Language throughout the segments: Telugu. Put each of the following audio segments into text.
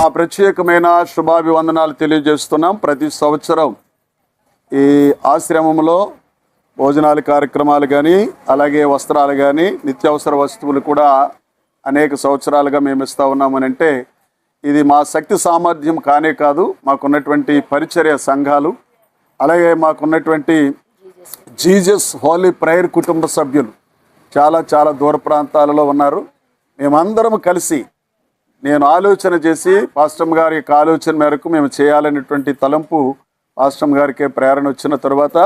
మా ప్రత్యేకమైన శుభాభివందనాలు తెలియజేస్తున్నాం. ప్రతి సంవత్సరం ఈ ఆశ్రమంలో భోజనాలు కార్యక్రమాలు కానీ అలాగే వస్త్రాలు కానీ నిత్యావసర వస్తువులు కూడా అనేక సంవత్సరాలుగా మేము ఇస్తూ ఉన్నామని అంటే ఇది మా శక్తి సామర్థ్యం కానే కాదు. మాకున్నటువంటి పరిచర్య సంఘాలు అలాగే మాకున్నటువంటి జీజస్ హోలీ ప్రేయర్ కుటుంబ సభ్యులు చాలా చాలా దూర ప్రాంతాలలో ఉన్నారు. మేమందరం కలిసి నేను ఆలోచన చేసి పాస్టమ్ గారి యొక్క ఆలోచన మేరకు మేము చేయాలనేటువంటి తలంపు పాస్టమ్ గారికే ప్రేరణ వచ్చిన తర్వాత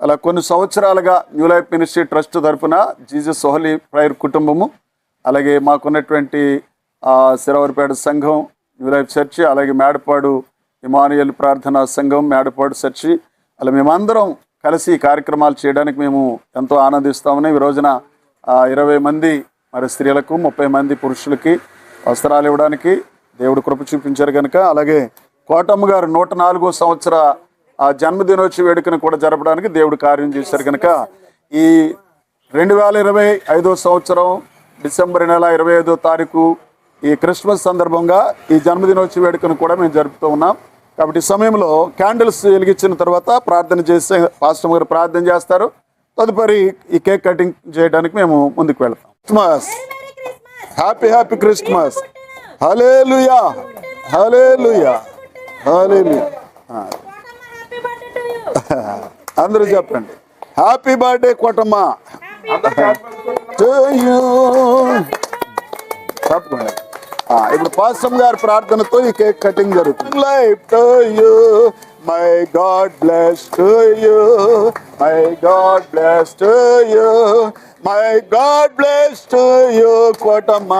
అలా కొన్ని సంవత్సరాలుగా న్యూ లైఫ్ మినిస్ట్రీ ట్రస్ట్ తరఫున జీజస్ సోహలి ప్రైర్ కుటుంబము అలాగే మాకున్నటువంటి సిరవరిపేట సంఘం న్యూ లైఫ్ చర్చి అలాగే మేడపాడు ఇమానుయల్ ప్రార్థనా సంఘం మేడపాడు చర్చి అలా మేమందరం కలిసి కార్యక్రమాలు చేయడానికి మేము ఎంతో ఆనందిస్తామని ఈ రోజున ఇరవై మంది మరి స్త్రీలకు ముప్పై మంది పురుషులకి వస్త్రాలు ఇవ్వడానికి దేవుడు కృప చూపించారు కనుక అలాగే కోటమ్మ గారు నూట నాలుగో సంవత్సర ఆ జన్మదినోత్సవ వేడుకను కూడా జరపడానికి దేవుడు కార్యం చేశారు కనుక ఈ రెండు వేల ఇరవై ఐదో సంవత్సరం డిసెంబర్ నెల ఇరవై ఐదో తారీఖు ఈ క్రిస్మస్ సందర్భంగా ఈ జన్మదినోత్సవ వేడుకను కూడా మేము జరుపుతూ ఉన్నాం. కాబట్టి ఈ సమయంలో క్యాండిల్స్ వెలిగించిన తర్వాత ప్రార్థన చేస్తే పాస్టర్ గారు ప్రార్థన చేస్తారు. తదుపరి ఈ కేక్ కటింగ్ చేయడానికి మేము ముందుకు వెళ్తాం. క్రిస్మస్! హ్యాపీ హ్యాపీ క్రిస్మస్ హలే లుయా హలే లుయా హలే అందరూ చెప్పండి. హ్యాపీ బర్త్డే కోటమ్మ To తప్పకుండా ah, ఇప్పుడు పాస్టమ్ గారి ప్రార్థనతో ఈ కేక్ కటింగ్ జరుగుతుంది. Life to you God bless to you my God bless to you my God bless to you Kotamma.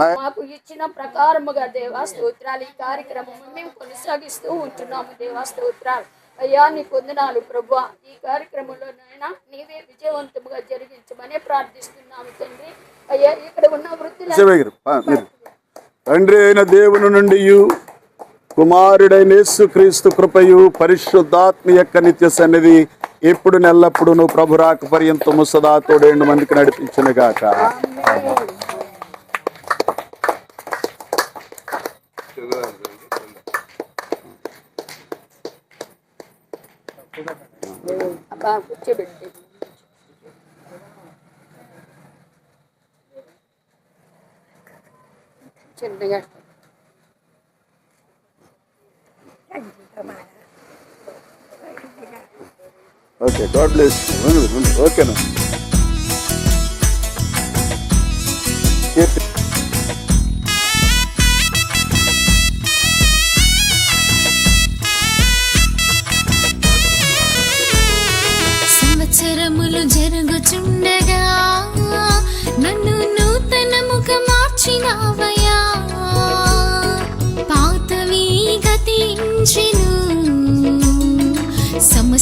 My మాకు ఇచ్చిన ప్రకారముగా దేవా స్తోత్రాలు ఈ కార్యక్రమం మేము కొనసాగిస్తూ ఉంటున్నాము దేవా స్తోత్రాలు. అయ్యా నీ పొందనాలు ప్రభు ఈ కార్యక్రమంలో నాయన నీవే విజయవంతముగా జరిగించమని ప్రార్థిస్తున్నాము తండ్రి. అయ్యా ఇక్కడ ఉన్న మీరు. తండ్రి అయిన దేవుని నుండి కుమారుడైన యేసుక్రీస్తు కృపయు పరిశుద్ధాత్మ యొక్క నిత్య సన్నిధి ఎప్పుడు నెల్లప్పుడు నువ్వు ప్రభు రాక పర్యంతము సదా తోడేండు మందికి నడిపించిన గాక. చిన్నగా. ఓకే గాడ్ బ్లెస్ ఓకేనా సంవత్సరములు జరుగుచుండగా నన్ను నూతన ముఖ మార్చినావ?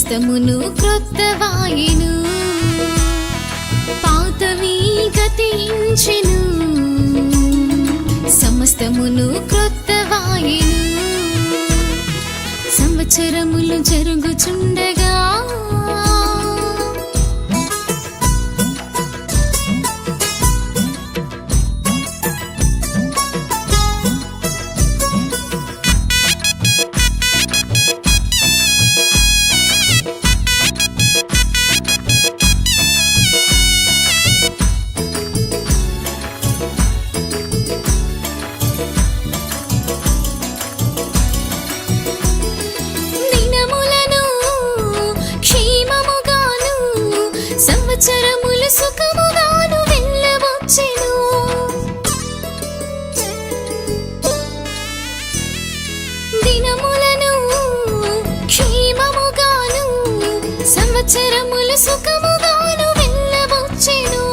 సమస్తమును క్రొత్తవాయెను పాతవి గతించెను. సమస్తమును క్రొత్తవాయెను సంవత్సరములు జరుగుచుండగా సంవత్సరములు సుఖముగాను వెళ్ళవచ్చెను.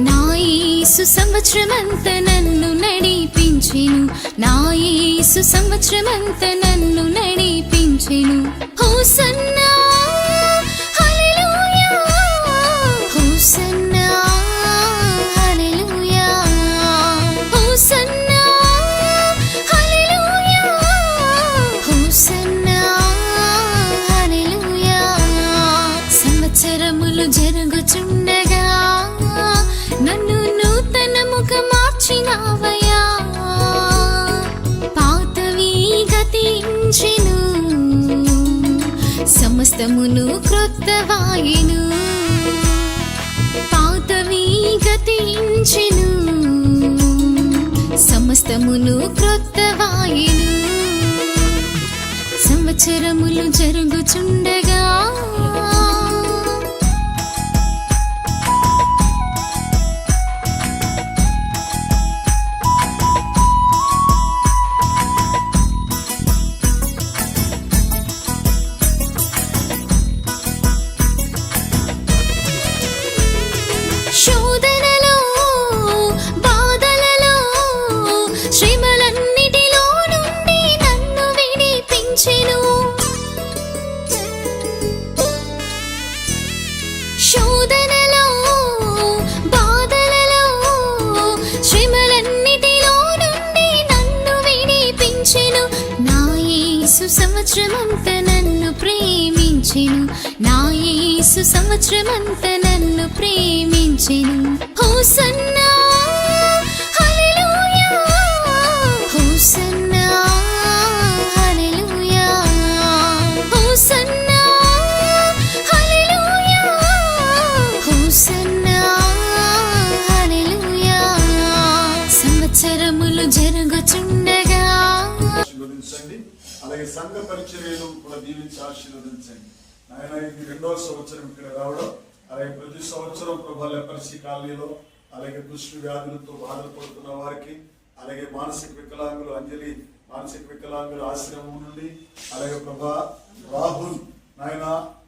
నా యేసు సంవత్సరమంత నన్ను నడిపించెను. నా యేసు సంవత్సరమంత నన్ను నడిపించెను. హోసన్నా! పుట్టించెను సమస్తమును క్రొత్తవాయెను. పాతవి గతించెను సమస్తమును క్రొత్తవాయెను. సంవత్సరములు జరుగుచుండగా ప్రేమించెను. నా యేసు సంవత్సరమంత నన్ను ప్రేమించెను. హోసన్నా హల్లెలూయా హోసన్నా హల్లెలూయా హోసన్నా హల్లెలూయా హోసన్నా హల్లెలూయా. సంవత్సరములు జరుగుచుండగా. అలాగే సంఘ పరిచర్యలు కూడా దీవించి ఆశీర్వదించండి. ఆయన ఇది రెండవ సంవత్సరం ఇక్కడ రావడం అలాగే ప్రతి సంవత్సరం ప్రభా లెపర్సీ కాలనీలో అలాగే దృష్టి వ్యాధులతో బాధపడుతున్న వారికి అలాగే మానసిక వికలాంగులు అంజలి మానసిక వికలాంగుల ఆశ్రమం నుండి అలాగే ప్రభా రాహుల్ నాయన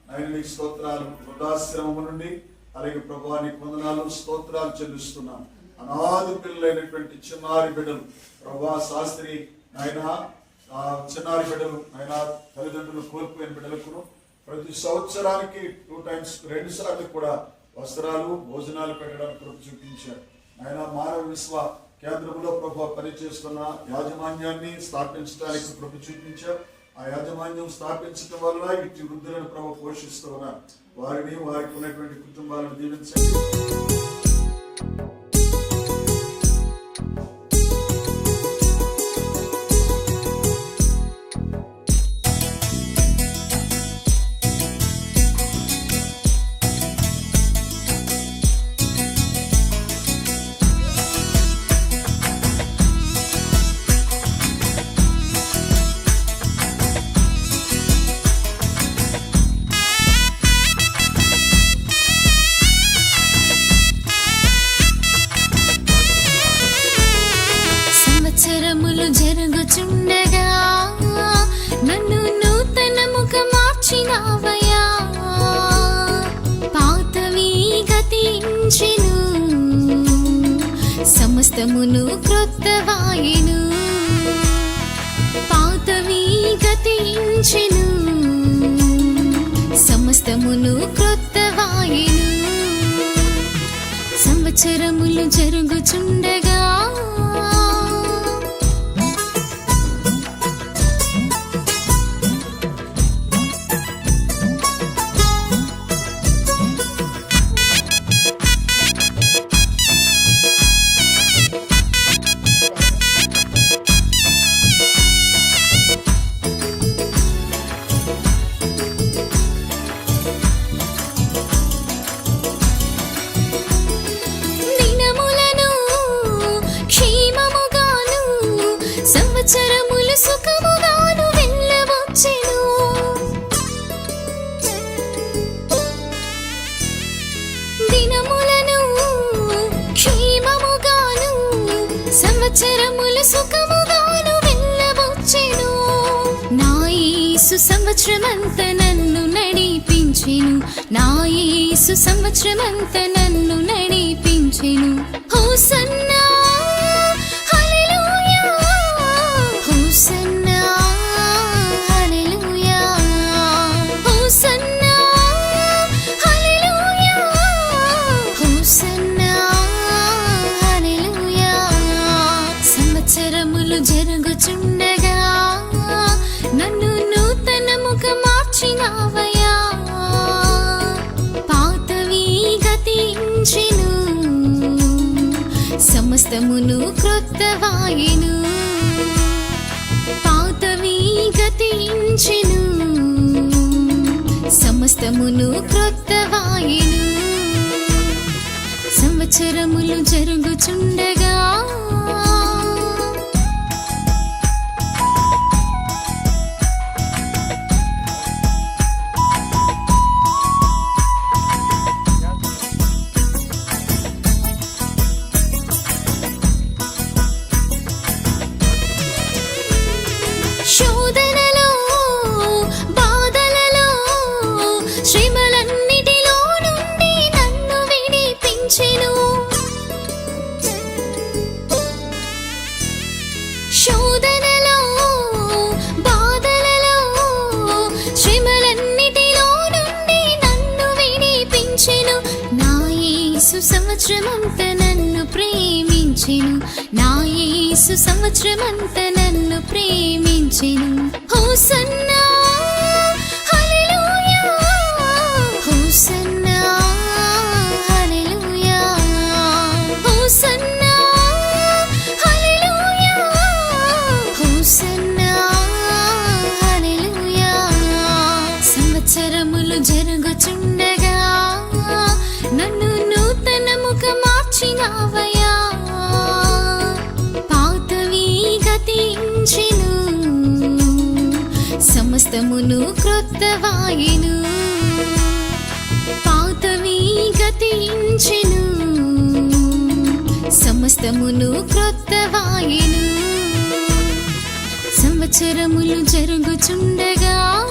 నాయన స్తోత్రాలు వృద్ధాశ్రమం నుండి అలాగే ప్రభా నీకు వందనాలు స్తోత్రాలు చెల్లిస్తున్నాను అనాథ పిల్లలైనటువంటి చిన్నారి బిడ్డలు ప్రభా శాస్త్రి నాయన చిన్నారి బిడ్డలు నాయన తల్లిదండ్రులు కోల్పోయిన బిడ్డలకు ప్రతి సంవత్సరానికి టూ టైమ్స్ రెండు సార్లు కూడా వస్త్రాలు భోజనాలు పెట్టడానికి కృప చూపించారు. ఆయన మానవ విశ్వ కేంద్రంలో ప్రభు పనిచేస్తున్న యాజమాన్యాన్ని స్థాపించడానికి కృప చూపించారు. ఆ యాజమాన్యం స్థాపించడం వల్ల ఇటు వృద్ధులను ప్రభు పోషిస్తూ ఉన్నారు. వారిని వారికి ఉన్నటువంటి కుటుంబాలను దీవించండి. మార్చినావయ్యా పాతవి గతించెను సమస్తమును క్రొత్తవాయెను పాతవి గతించెను సమస్తమును క్రొత్తవాయెను సంవత్సరములు జరుగుచుండగా సంవత్సరములు సుఖముగాను వెళ్ళవచ్చెను. నా యేసు సంవత్సరమంత నన్ను నడిపించెను. నా యేసు సంవత్సరమంత నన్ను నడిపించెను. హోసన్నా సమస్తమును క్రొత్తవాయెను పాతవి గతించెను సమస్తమును క్రొత్తవాయును సంవత్సరములు జరుగుచుండగా సంవత్సరమంత నన్ను ప్రేమించెను. నా యేసు సంవత్సరమంత నన్ను ప్రేమించెను. హోసన్నా సమస్తమును క్రొత్తవాయును. పాతవి గతించెను. సమస్తమును క్రొత్తవాయును. సంవత్సరములు జరుగుచుండగా